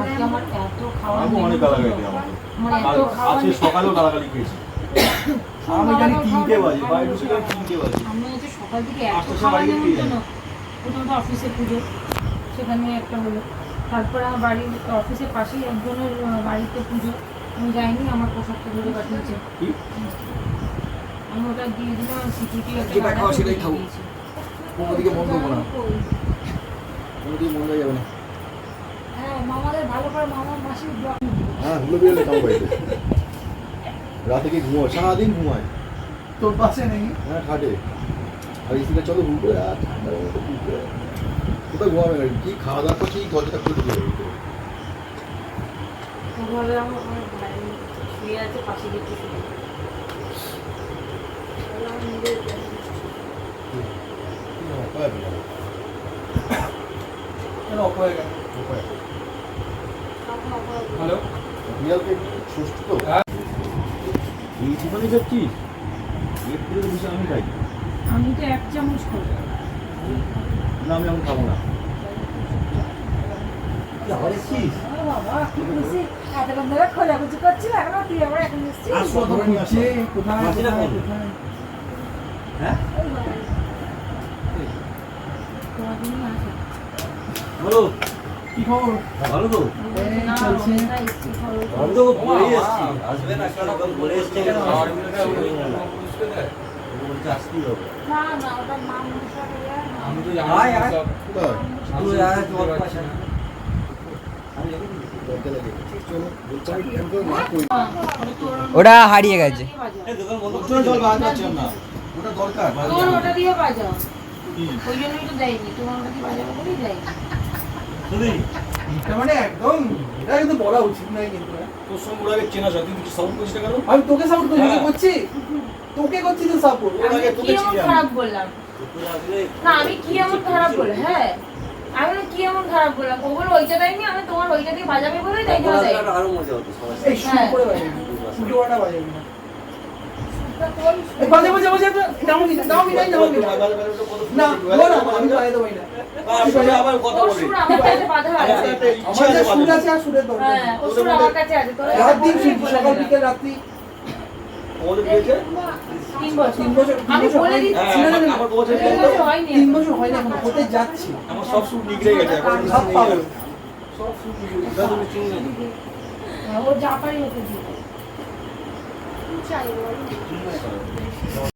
আজকে আমার এত খাওয়া অনেক গালাগালি দিই আমাকে। এত কাল- খাওয়া আজকে সকালেও গালাগালি খেয়েছি। আমি জানি তিনটে বাজে বাড়ি ঢুকে গেলে তিনটে বাজে। আমি হচ্ছে সকাল থেকে এত খাওয়া নেই কেন প্রথমত অফিসে পুজো সেখানে একটা হলো। তারপর আমার বাড়ির অফিসের পাশেই একজনের বাড়িতে পুজো। আমি যাইনি আমার পোশাকটা ধরে পাঠিয়েছে? আমি ওটা দিয়ে দিলাম সিকিউরিটি যেটা খাওয়া সেটাই দিয়ে খাও। দিয়েছি। বন্ধ করব না। বন্ধ যাবে না। হ্যাঁ মামাদের ভালো করে মামা মাসির হ্যাঁ হুলো বিড়ালে কাম বাড়িতে। রাতে কি ঘুমায় সারাদিন ঘুমায়। তোর পাশে নেই? হ্যাঁ খাটে। আর এসিটা চলো করে আর ঠান্ডার হুল করে ঘুমাবে না কি খাওয়া দাওয়া করছে কি দরজাটা খুলে দিতে হবে আমার আমার শুয়ে আছে পাশে দেখতে হ্যালো ষষ্ঠ তো এই খাচ্ছিস এর থেকে বেশি আমি খাই আমি তো এক চামচ খাব না আমি আমি খাব না এখন এখন কোথায় মাঝিটা কোথায়, কোন? কোথায়? হ্যাঁ। বলো। কি খবর ভালো তো আমি এসছি। আসবে না বলে এসছে ওটা হয়ে। আমি তো হ্যাঁ, হারিয়ে গেছে দোকান বন্ধ চলো চল বাদ না। ওটা দরকার তোর ওটা দিয়ে বাজাও। ওই জন্যই তো দেয়নি তোমার ওটা দিয়ে বাজাবো বলেই দেয়নি। শুনি এটা মানে একদম এটা কিন্তু বলা উচিত নয় কিন্তু হ্যাঁ। তোর সঙ্গে ওর আগে চেনা যায় তুই সাউন্ড করছিস কেন? আমি তোকে সাপোর্ট করি হ্যাঁ। করছি? তোকে করছি তো সাপোর্ট ওর আগে তোকে এমন খারাপ বললাম? না আমি কি এমন খারাপ বললাম হ্যাঁ। আমি বললাম, কি এমন খারাপ বললাম? ও বলে ওইটা দেয়নি আমি তোমার ওইটা দিয়ে বাজাবে বলেই তাই দেয় আরও মজা হতো সবার এই শুরু। করে বাজাবি। শুরু করাটা বাজাবি না। বাজে বাজে বাজে নাও নি নাও নি নাও নি না আমি বাজাতে পারি না। আবার কথা বলি। আমার কাছে বাধা আছে। আমার যে সুর আছে। আর সুরের দরকার হ্যাঁ ওর সুর আমার কাছে আছে। তোরা রাত দিন বললেই শুনছি বলে সকাল বিকেল রাত্রি। আমাদের বিয়েছে তিন বছর। তিন বছর আমি বলে দিচ্ছি না, না, না, আমার বছর তিন বছর হয়নি। তিন বছর হয়নি এখন হতে যাচ্ছে। আমার সব সুর নিগড়ে গেছে এখন। সব পাগল। সব সুর নিগড়ে গেছে। দাদা, তুমি চিনি না। হ্যাঁ, ও যা পারি ওকে দিই 加油！